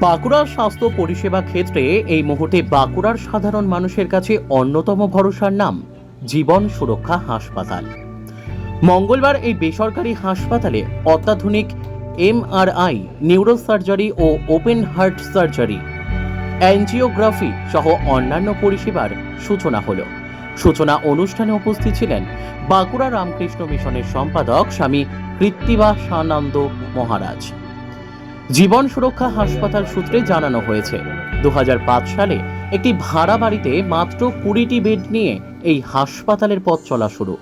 বাঁকুড়ার স্বাস্থ্য পরিষেবা ক্ষেত্রে এই মুহূর্তে বাঁকুড়ার সাধারণ মানুষের কাছে অন্যতম ভরসার নাম, জীবন সুরক্ষা হাসপাতাল। মঙ্গলবার এই বেসরকারি হাসপাতালে অত্যাধুনিক এমআরআই, নিউরোসার্জারি ও ওপেন হার্ট সার্জারি, অ্যাঞ্জিওগ্রাফি সহ অন্যান্য পরিষেবার সূচনা হলো। সূচনা অনুষ্ঠানে উপস্থিত ছিলেন বাঁকুড়া রামকৃষ্ণ মিশনের সম্পাদক স্বামী কৃত্তিবা সানন্দ মহারাজ। জীবন সুরক্ষা হাসপাতাল সূত্রে জানানো হয়েছে। দু হাজার পাঁচ সালে একটি ভাড়া বাড়িতে মাত্র কুড়িটি বেড নিয়ে এই হাসপাতালের পথ চলা শুরু।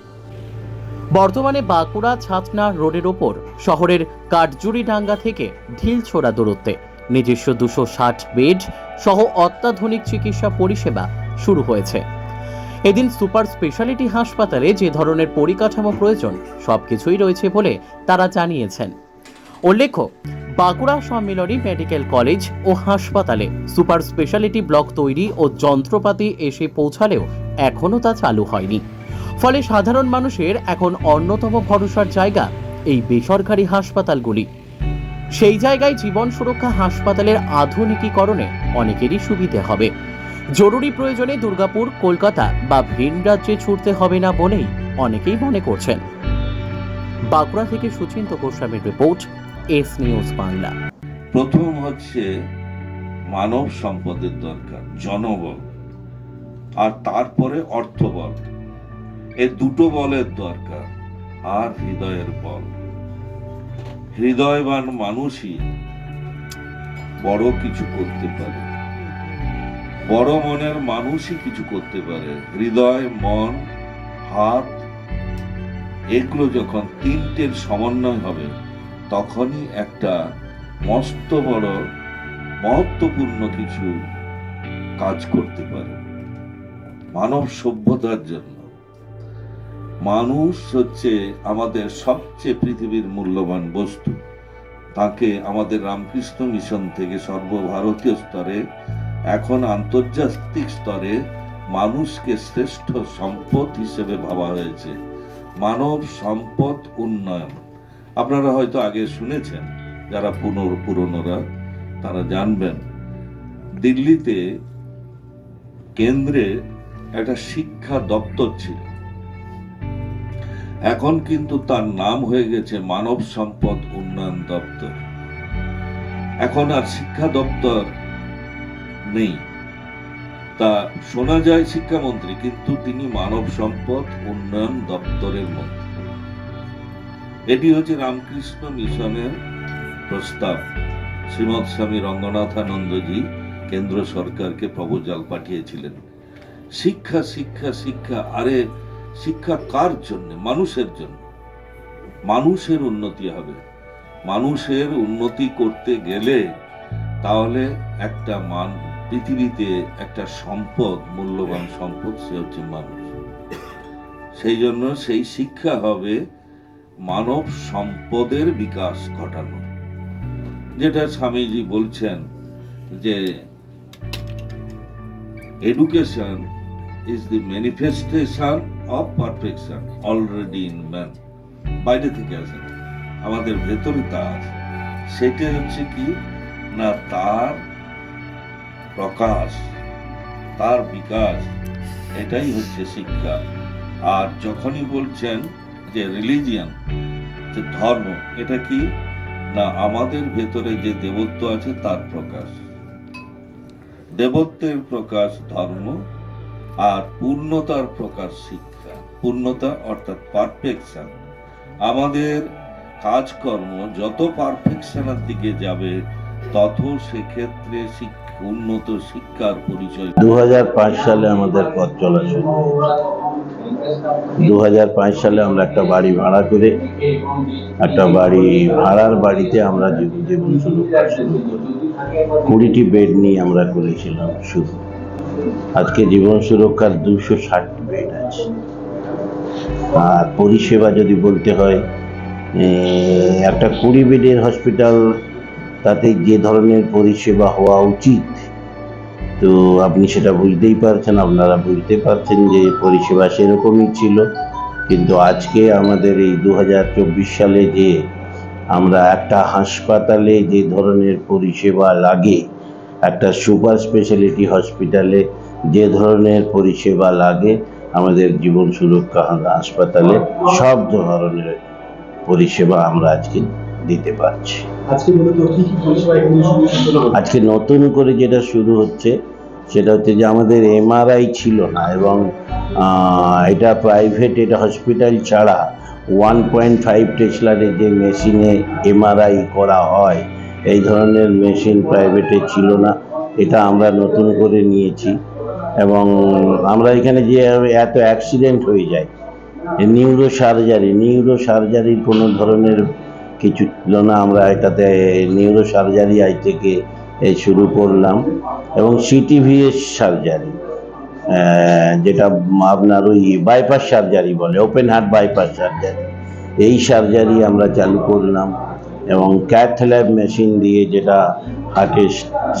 বর্তমানে বাঁকুড়া ছাতনা রোডের ওপর শহরের কাঠজুড়িডাঙ্গা থেকে ঢিলছোড়া দূরত্বে নিজস্ব দুশো ষাট বেড সহ অত্যাধুনিক চিকিৎসা পরিষেবা শুরু হয়েছে। এদিন সুপার স্পেশালিটি হাসপাতালে যে ধরনের পরিকাঠামো প্রয়োজন, সবকিছুই রয়েছে বলে তারা জানিয়েছেন। উল্লেখ্য বাঁকুড়া সম্মিলনী মেডিকেল কলেজ ও হাসপাতালে সুপার স্পেশালিটি ব্লক তৈরি ও যন্ত্রপাতি এসে পৌঁছালেও এখনও তা চালু হয়নি। ফলে সাধারণ মানুষের এখন অন্যতম ভরসার জায়গা এই বেসরকারি হাসপাতালগুলি। সেই জায়গায় জীবন সুরক্ষা হাসপাতালের আধুনিকীকরণে অনেকেরই সুবিধে হবে। জরুরি প্রয়োজনে দুর্গাপুর, কলকাতা বা ভিন রাজ্যে ছুটতে হবে না বলেই অনেকেই মনে করছেন। বাঁকুড়া থেকে সুচিন্ত গোস্বামীর রিপোর্ট এস নিউজ বাংলা। প্রথম হচ্ছে মানব সম্পদের দরকার, জনবল। আর তারপরে অর্থবল। এ দুটো বলের দরকার, আর হৃদয়ের বল। হৃদয়বান মানুষই বড় কিছু করতে পারে। বড় মনের মানুষই কিছু করতে পারে। হৃদয়, মন, হাত, এগুলো যখন তিনটের সমন্বয় হবে তখনই একটা মস্ত বড়, মহত্বপূর্ণ কিছু কাজ করতে পারে। মানব সভ্যতার জন্য। মানুষ হচ্ছে আমাদের সবচেয়ে পৃথিবীর মূল্যবান বস্তু। তাকে আমাদের রামকৃষ্ণ মিশন থেকে সর্বভারতীয় স্তরে, এখন আন্তর্জাতিক স্তরে মানুষকে শ্রেষ্ঠ সম্পদ হিসেবে ভাবা হয়েছে। মানব সম্পদ উন্নয়ন। আপনারা হয়তো আগে শুনেছেন, যারা পুনর পুরনোরা, তারা জানবেন, দিল্লিতে কেন্দ্রে একটা শিক্ষা দপ্তর ছিল। এখন কিন্তু তার নাম হয়ে গেছে মানব সম্পদ উন্নয়ন দপ্তর। এখন আর শিক্ষা দপ্তর নেই। তা শোনা যায় শিক্ষামন্ত্রী, কিন্তু তিনি মানব সম্পদ উন্নয়ন দপ্তরের মন্ত্রী এটি হচ্ছে রামকৃষ্ণ মিশনের প্রস্তাব। শ্রীমৎ স্বামী রঙ্গনাথানন্দজি কেন্দ্র সরকারকে প্রবজাল পাঠিয়েছিলেন। শিক্ষা শিক্ষা শিক্ষা, আরে শিক্ষা কার জন্য? মানুষের জন্য। মানুষের উন্নতি হবে। মানুষের উন্নতি করতে গেলে তাহলে একটা মান, পৃথিবীতে একটা সম্পদ, মূল্যবান সম্পদ, সে হচ্ছে মানুষ। সেই জন্য সেই শিক্ষা হবে মানব সম্পদের বিকাশ ঘটানো। যেটা স্বামীজি বলছেন যে education is the manifestation of perfection already in man বাইরে থেকে আসে। আমাদের ভেতরে তা আছে সেটা হচ্ছে কি? না, তার প্রকাশ, তার বিকাশ, এটাই হচ্ছে শিক্ষা। আর যখনই বলছেন যে রিলিজিয়ান যে ধর্ম, এটা কি? না, আমাদের ভেতরে যে দেবত্ব আছে তার প্রকাশ। দেবত্বের প্রকাশ ধর্ম আর পূর্ণতার প্রকাশ শিক্ষা। পূর্ণতা অর্থাৎ পারফেকশন আমাদের কাজকর্ম যত পারফেকশনের দিকে যাবে, তত সেক্ষেত্রে উন্নত শিক্ষার পরিচয় দু হাজার পাঁচ সালে আমাদের পথ চলা শুরু দু হাজার পাঁচ সালে আমরা একটা বাড়ি ভাড়া করে, একটা বাড়ি ভাড়ার বাড়িতে আমরা জীবন জীবন শুরু করা শুরু করি। কুড়িটি বেড নিয়ে আমরা করেছিলাম শুরু। আজকে জীবন সুরক্ষার দুশো ষাটটি বেড আছে। আর পরিষেবা যদি বলতে হয় একটা কুড়ি বেডের হসপিটাল, তাতে যে ধরনের পরিষেবা হওয়া উচিত তো আপনি সেটা বুঝতেই পারছেন আপনারা বুঝতে পারছেন যে পরিষেবা সেরকমই ছিল। কিন্তু আজকে আমাদের এই দু হাজার চব্বিশ সালে যে আমরা একটা হাসপাতালে যে ধরনের পরিষেবা লাগে একটা সুপার স্পেশালিটি হসপিটালে যে ধরনের পরিষেবা লাগে আমাদের জীবন সুরক্ষা হাসপাতালে সব ধরনের পরিষেবা আমরা আজকে দিতে পারছি। আজকে নতুন করে যেটা শুরু হচ্ছে সেটা হচ্ছে যে আমাদের এমআরআই ছিল না এবং এটা প্রাইভেট এটা হসপিটাল ছাড়া ওয়ান পয়েন্ট ফাইভ টেসলারের যে মেশিনে এমআরআই করা হয়, এই ধরনের মেশিন প্রাইভেটে ছিল না। এটা আমরা নতুন করে নিয়েছি এবং আমরা এখানে যে এত অ্যাক্সিডেন্ট হয়ে যায় নিউরো সার্জারি নিউরো সার্জারির কোনো ধরনের কিছু ছিল না। আমরা এটাতে নিউরো সার্জারি আজ থেকে এ, শুরু করলাম। এবং সিটিভিএস সার্জারি যেটা আপনার ওই বাইপাস সার্জারি বলে ওপেন হার্ট বাইপাস সার্জারি এই সার্জারি আমরা চালু করলাম এবং ক্যাথ ল্যাব মেশিন দিয়ে যেটা হার্টে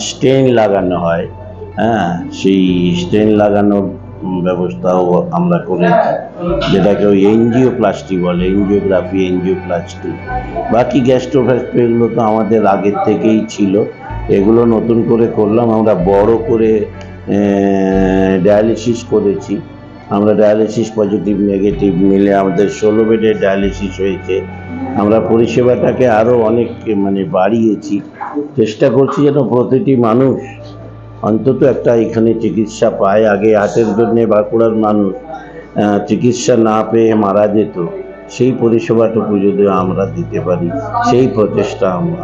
স্টেন লাগানো হয় হ্যাঁ সেই স্টেন লাগানোর ব্যবস্থাও আমরা করেছি যেটাকে ওই এনজিওপ্লাস্টি বলে এনজিওগ্রাফি এনজিওপ্লাস্টি বাকি গ্যাস্ট্রোফ্যাস্ট্রো এগুলো তো আমাদের আগের থেকেই ছিল। এগুলো নতুন করে করলাম। আমরা বড় করে ডায়ালিসিস করেছি। আমরা ডায়ালিসিস পজিটিভ নেগেটিভ মিলে আমাদের ষোলো বেডের ডায়ালিসিস হয়েছে। আমরা পরিষেবাটাকে আরও অনেক মানে বাড়িয়েছি। চেষ্টা করছি যেন প্রতিটি মানুষ অন্তত একটা এখানে চিকিৎসা পায়। আগে হার্টের জন্যে বাঁকুড়ার মানুষ চিকিৎসা না পেয়ে মারা যেত। সেই পরিষেবাটুকু যদি আমরা দিতে পারি, সেই প্রচেষ্টা আমরা